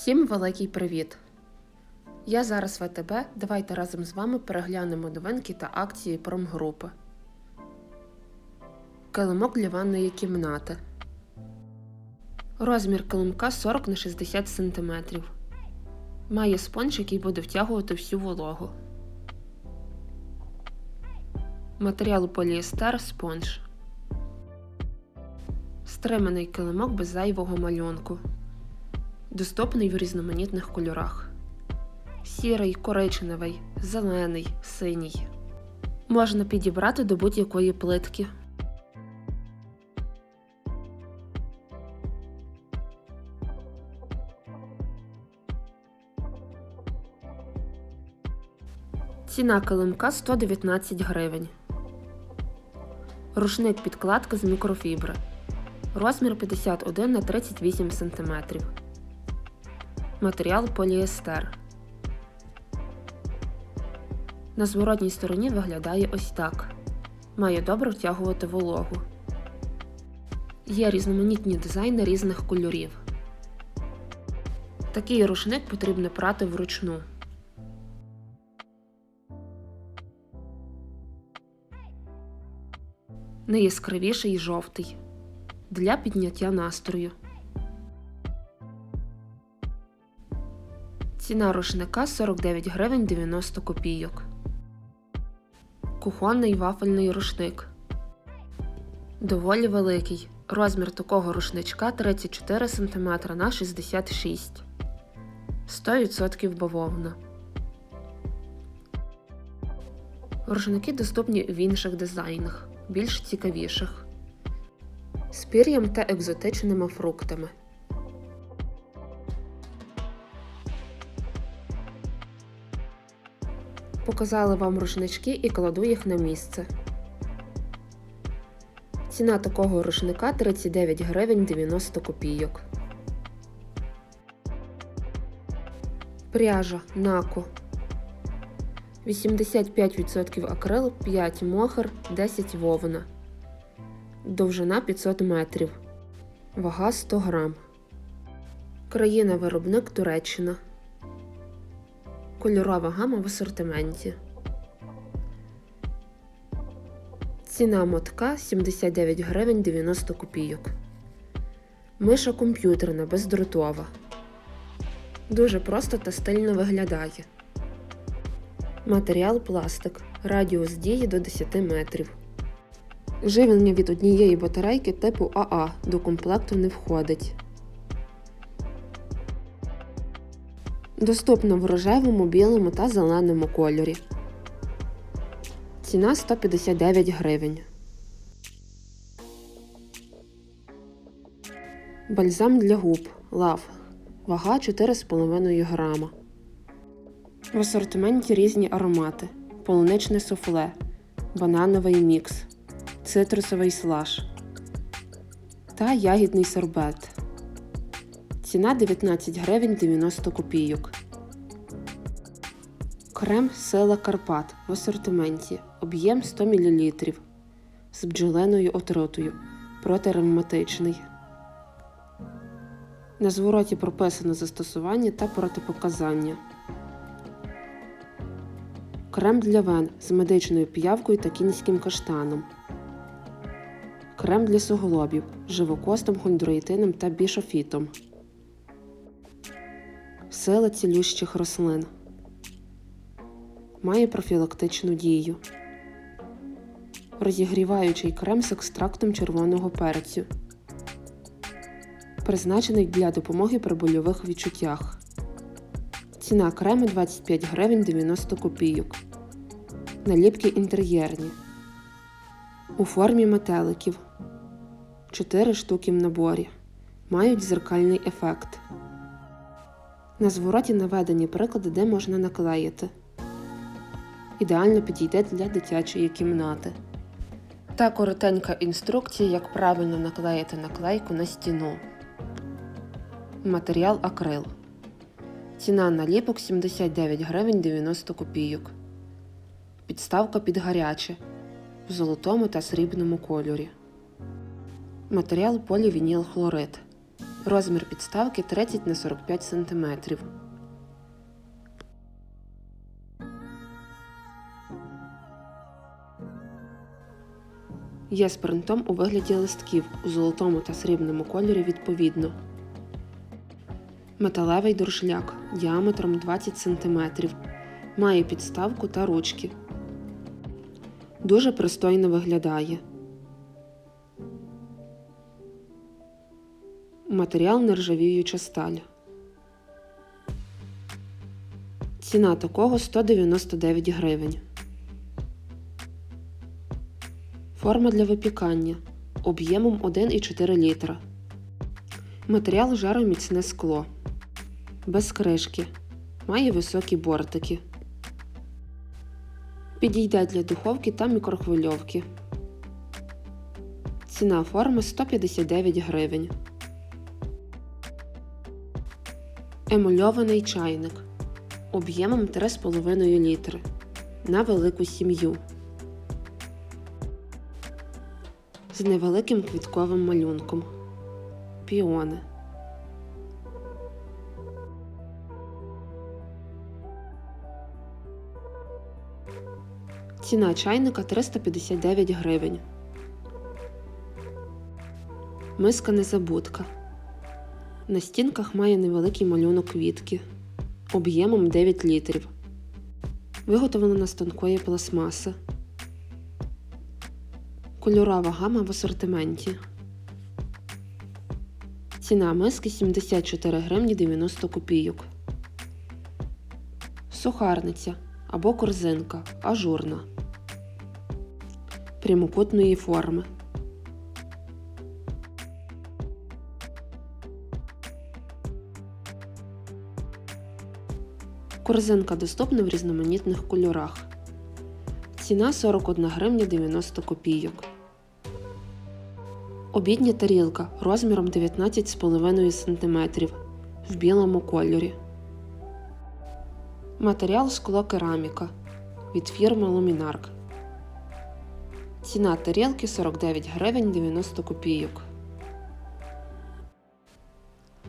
Всім великий привіт! Я зараз ВТБ. Давайте разом з вами переглянемо новинки та акції промгрупи. Килимок для ванної кімнати. Розмір килимка 40 на 60 см. Має спонж, який буде втягувати всю вологу. Матеріал поліестер спонж. Стриманий килимок без зайвого малюнку. Доступний в різноманітних кольорах: сірий, коричневий, зелений, синій. Можна підібрати до будь-якої плитки. Ціна килимка 119 гривень. Рушник підкладка з мікрофібри. Розмір 51 на 38 см. Матеріал поліестер. На зворотній стороні виглядає ось так. Має добре втягувати вологу. Є різноманітні дизайни різних кольорів. Такий рушник потрібно прати вручну. Найяскравіший жовтий для підняття настрою. Ціна рушника 49 гривень 90 копійок. Кухонний вафельний рушник. Доволі великий. Розмір такого рушничка 34 см на 66 100% бавовна. Рушники доступні в інших дизайнах, більш цікавіших. З пір'ям та екзотичними фруктами. Показали вам рушнички і кладу їх на місце. Ціна такого рушника 39 гривень 90 копійок. Пряжа Нако 85% акрил, 5 мохер, 10 вовна. Довжина 500 метрів. Вага 100 грам. Країна виробник Туреччина. Кольорова гама в асортименті. Ціна мотка 79 гривень 90 копійок. Миша комп'ютерна бездротова. Дуже просто та стильно виглядає. Матеріал пластик. Радіус дії до 10 метрів. Живлення від однієї батарейки типу АА до комплекту не входить. Доступно в рожевому, білому та зеленому кольорі. Ціна 159 гривень. Бальзам для губ. Лав. Вага 4,5 грама. В асортименті різні аромати. Полуничне суфле. Банановий мікс. Цитрусовий слаш. Та ягідний сорбет. Ціна 19 гривень 90 копійок. Крем Сила Карпат в асортименті. Об'єм 100 мл. З бджоленою отрутою. Протиревматичний. На звороті прописано застосування та протипоказання. Крем для вен з медичною піявкою та кінським каштаном. Крем для суглобів живокостом, хондроїтином та бішофітом. Сила цілющих рослин. Має профілактичну дію. Розігріваючий крем з екстрактом червоного перцю. Призначений для допомоги при больових відчуттях. Ціна крему 25 гривень 90 копійок. Наліпки інтер'єрні. У формі метеликів. 4 штуки в наборі. Мають зеркальний ефект. На звороті наведені приклади, де можна наклеїти. Ідеально підійде для дитячої кімнати. Та коротенька інструкція, як правильно наклеїти наклейку на стіну. Матеріал акрил. Ціна наліпок 79 гривень 90 копійок. Підставка під гаряче в золотому та срібному кольорі. Матеріал полівініл хлорид. Розмір підставки 30 на 45 см. Є з принтом у вигляді листків у золотому та срібному кольорі відповідно. Металевий дуршляк діаметром 20 см. Має підставку та ручки. Дуже пристойно виглядає. Матеріал нержавіюча сталь. Ціна такого 199 гривень. Форма для випікання об'ємом 1,4 літра. Матеріал жароміцне скло. Без кришки. Має високі бортики. Підійде для духовки та мікрохвильовки. Ціна форми 159 гривень. Емульований чайник об'ємом 3,5 літри на велику сім'ю з невеликим квітковим малюнком. Піони. Ціна чайника 359 гривень. Миска незабудка. На стінках має невеликий малюнок квітки об'ємом 9 літрів. Виготовлена з тонкої пластмаси. Кольорова гама в асортименті. Ціна миски 74 гривні 90 копійок. Сухарниця або корзинка ажурна. Прямокутної форми. Корзинка доступна в різноманітних кольорах. Ціна 41 гривня 90 копійок. Обідня тарілка розміром 19,5 см в білому кольорі. Матеріал скло кераміка від фірми Luminark. Ціна тарілки 49 гривень 90 копійок.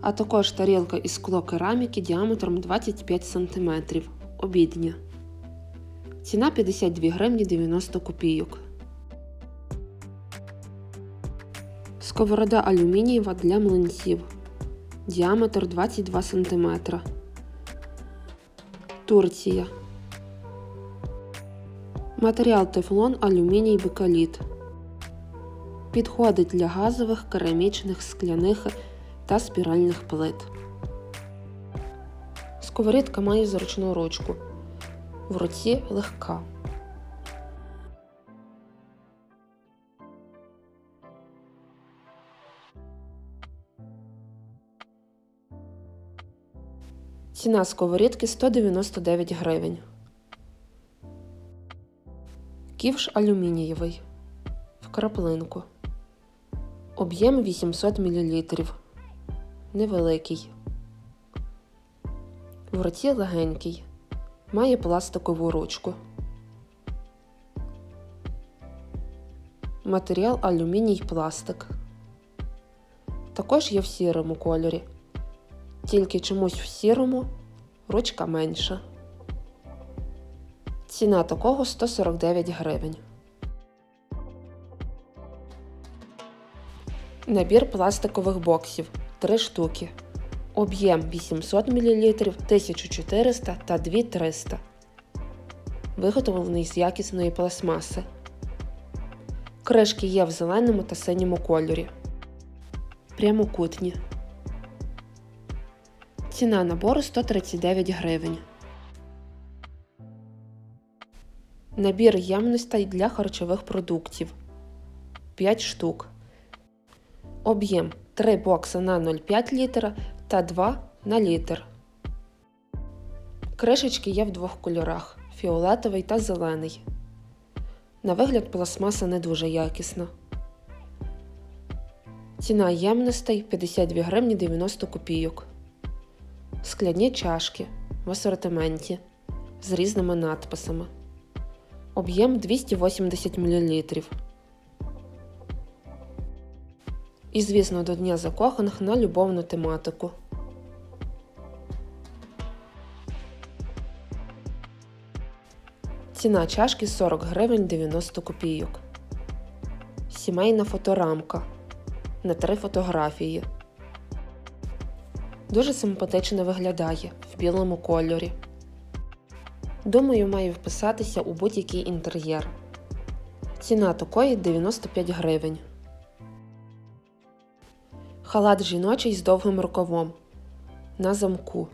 А також тарілка із скло кераміки діаметром 25 см. Обідня. Ціна 52 гривні 90 копійок. Сковорода алюмінієва для млинців. Діаметр 22 см. Турція. Матеріал тефлон алюміній бикаліт. Підходить для газових, керамічних, скляних та спіральних плит. Сковорідка має зручну ручку. В руці легка. Ціна сковорідки 199 гривень. Ківш алюмінієвий. В краплинку. Об'єм 800 мл. Невеликий. В руці легенький. Має пластикову ручку. Матеріал алюміній пластик. Також є в сірому кольорі. Тільки чомусь в сірому ручка менша. Ціна такого 149 гривень. Набір пластикових боксів 3 штуки. Об'єм 800 мл, 1400 та 2300. Виготовлений з якісної пластмаси. Кришки є в зеленому та синьому кольорі. Прямокутні. Ціна набору 139 гривень. Набір ємностей для харчових продуктів 5 штук. Об'єм 3 бокси на 0,5 літра та 2 на літр. Кришечки є в двох кольорах фіолетовий та зелений. На вигляд пластмаса не дуже якісна. Ціна ємностей 52 гривні 90 копійок. Скляні чашки в асортименті з різними надписами. Об'єм 280 мл. І, звісно, до Дня закоханих на любовну тематику. Ціна чашки 40 гривень 90 копійок. Сімейна фоторамка на три фотографії. Дуже симпатично виглядає в білому кольорі. Думаю, має вписатися у будь-який інтер'єр. Ціна такої 95 гривень. Халат жіночий з довгим рукавом. На замку.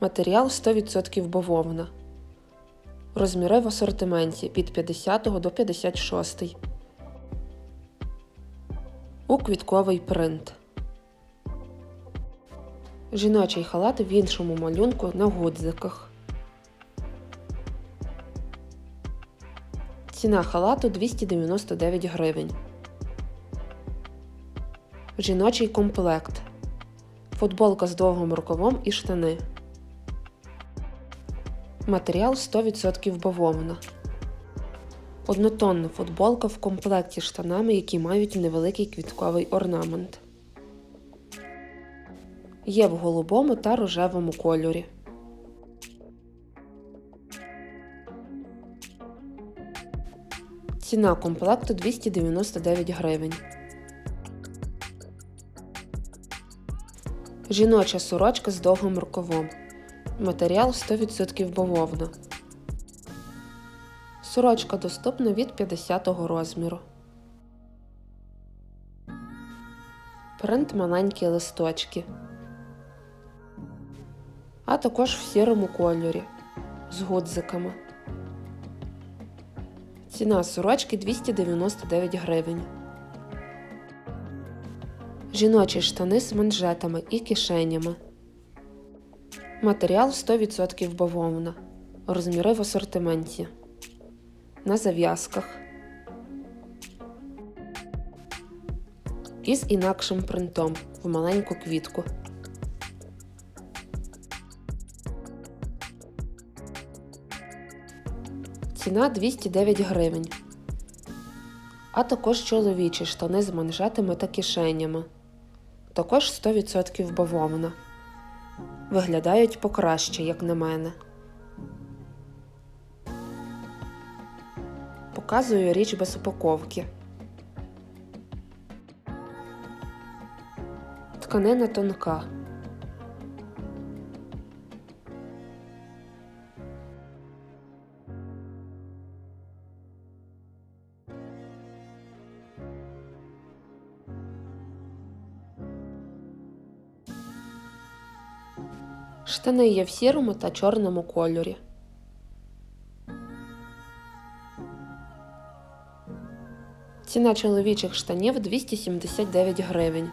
Матеріал 100% бавовна. Розміри в асортименті від 50 до 56. У квітковий принт. Жіночий халат в іншому малюнку на гудзиках. Ціна халату 299 гривень. Жіночий комплект. Футболка з довгим рукавом і штани. Матеріал 100% бавовна. Однотонна футболка в комплекті штанами, які мають невеликий квітковий орнамент. Є в голубому та рожевому кольорі. Ціна комплекту 299 гривень. Жіноча сорочка з довгим рукавом. Матеріал 100% бавовна. Сорочка доступна від 50 розміру. Принт маленькі листочки. А також в сірому кольорі з гудзиками. Ціна сорочки 299 гривень. Жіночі штани з манжетами і кишенями. Матеріал 100% бавовна. Розміри в асортименті. На зав'язках. Із інакшим принтом в маленьку квітку. Ціна 209 гривень. А також чоловічі штани з манжетами та кишенями. Також 100% бавовна. Виглядають покраще, як на мене. Показую річ без упаковки. Тканина тонка. Штани є в сірому та чорному кольорі. Ціна чоловічих штанів 279 гривень.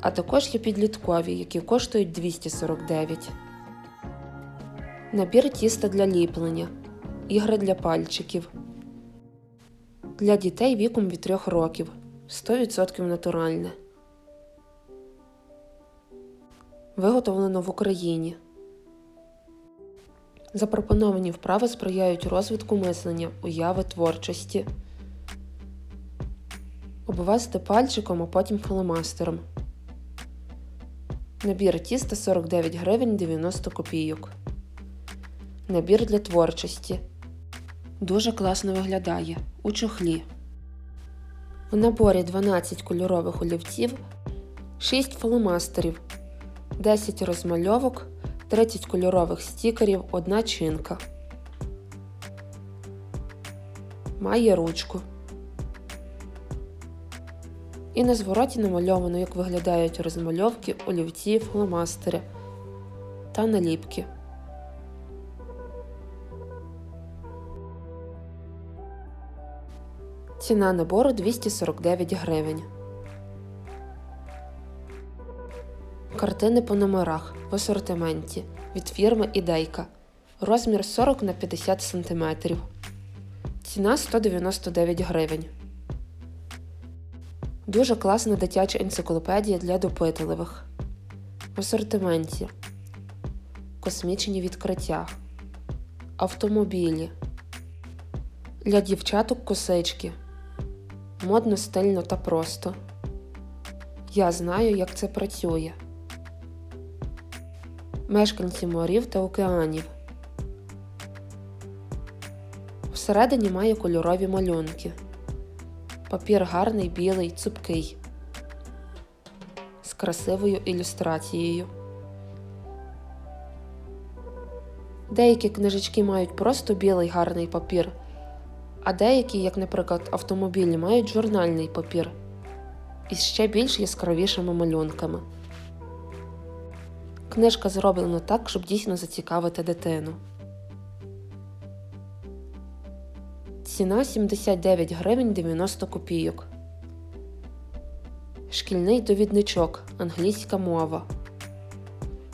А також є підліткові, які коштують 249. Набір тіста для ліплення. Ігри для пальчиків. Для дітей віком від 3 років. 100% натуральне. Виготовлено в Україні. Запропоновані вправи сприяють розвитку мислення, уяви творчості. Обвести пальчиком, а потім фломастером. Набір тіста 49 гривень 90 копійок. Набір для творчості. Дуже класно виглядає. У чохлі. В наборі 12 кольорових олівців, 6 фломастерів, 10 розмальовок, 30 кольорових стікерів, одна чинка. Має ручку. І на звороті намальовано, як виглядають розмальовки, олівці, фломастери та наліпки. Ціна набору 249 гривень. Картини по номерах в асортименті від фірми Ідейка. Розмір 40 на 50 см. Ціна 199 гривень. Дуже класна дитяча енциклопедія для допитливих. В асортименті. Космічні відкриття. Автомобілі. Для дівчаток косички. Модно, стильно та просто. Я знаю, як це працює. Мешканці морів та океанів. Всередині має кольорові малюнки. Папір гарний, білий, цупкий. З красивою ілюстрацією. Деякі книжечки мають просто білий гарний папір, а деякі, як, наприклад, автомобілі, мають журнальний папір із ще більш яскравішими малюнками. Книжка зроблена так, щоб дійсно зацікавити дитину. Ціна 79 гривень 90 копійок. Шкільний довідничок. Англійська мова.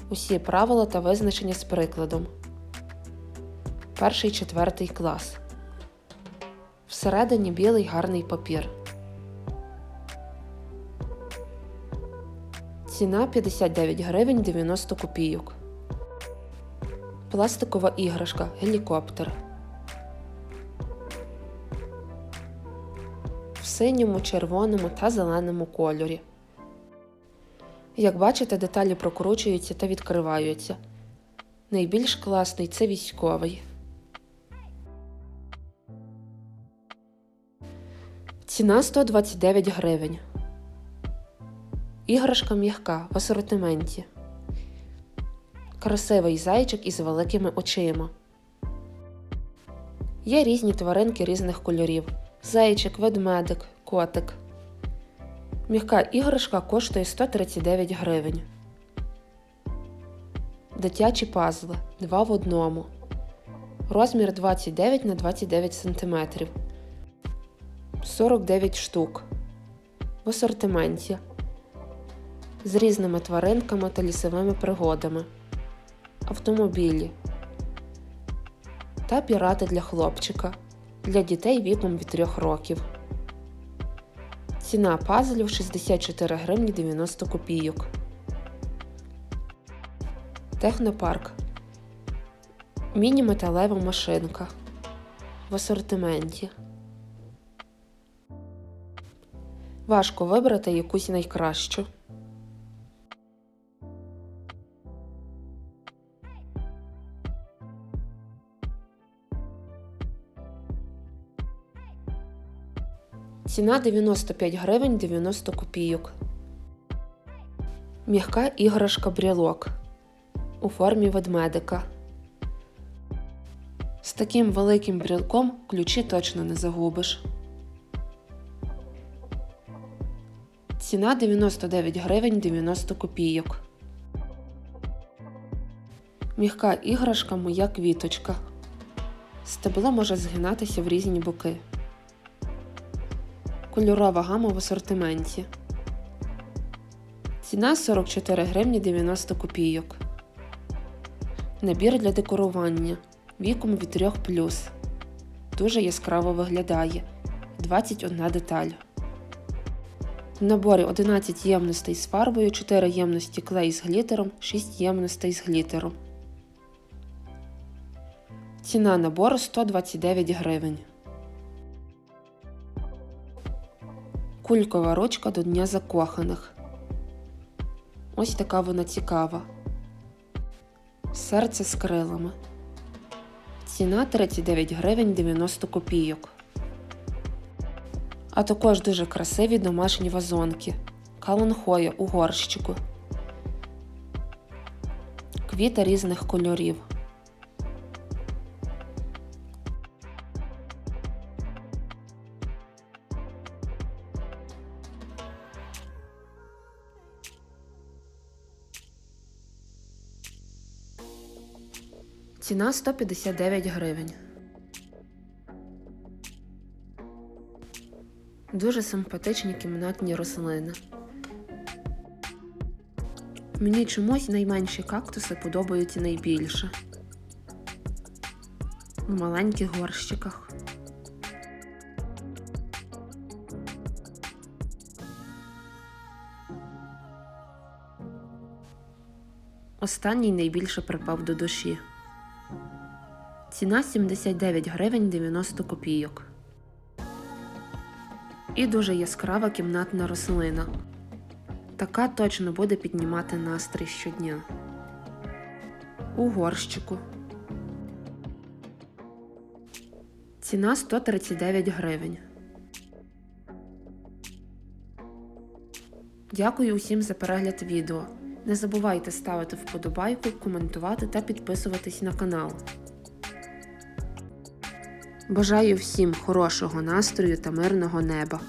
Усі правила та визначення з прикладом. Перший четвертий клас. Всередині білий гарний папір. Ціна 59 гривень 90 копійок. Пластикова іграшка. Гелікоптер. В синьому, червоному та зеленому кольорі. Як бачите, деталі прокручуються та відкриваються. Найбільш класний це військовий. Ціна 129 гривень. Іграшка м'яка в асортименті. Красивий зайчик із великими очима. Є різні тваринки різних кольорів: зайчик, ведмедик, котик. М'яка іграшка коштує 139 гривень. Дитячі пазли 2 в одному. Розмір 29 на 29 см. 49 штук. В асортименті. З різними тваринками та лісовими пригодами. Автомобілі. Та пірати для хлопчика. Для дітей віком від 3 років. Ціна пазлів 64 гривні 90 копійок. Технопарк. Міні-металева машинка. В асортименті. Важко вибрати якусь найкращу. Ціна 95 гривень 90 копійок. М'яка іграшка брілок у формі ведмедика. З таким великим брілком ключі точно не загубиш. Ціна 99 гривень 90 копійок. М'яка іграшка моя квіточка. Стебло може згинатися в різні боки. Кольорова гама в асортименті. Ціна 44 гривні 90 копійок. Набір для декорування. Віком від 3 Дуже яскраво виглядає. 21 деталь. В наборі 11 ємностей з фарбою, 4 ємності клей з глітером, 6 ємностей з глітером. Ціна набору 129 гривень. Кулькова ручка до Дня закоханих. Ось така вона цікава. Серце з крилами. Ціна 39 гривень 90 копійок. А також дуже красиві домашні вазонки. Каланхоя у горщику. Квіти різних кольорів. Ціна 159 гривень. Дуже симпатичні кімнатні рослини. Мені чомусь найменші кактуси подобаються найбільше. В маленьких горщиках. Останній найбільше припав до душі. Ціна 79 гривень 90 копійок. І дуже яскрава кімнатна рослина. Така точно буде піднімати настрій щодня. У горщику. Ціна 139 гривень. Дякую усім за перегляд відео. Не забувайте ставити вподобайку, коментувати та підписуватись на канал. Бажаю всім хорошого настрою та мирного неба.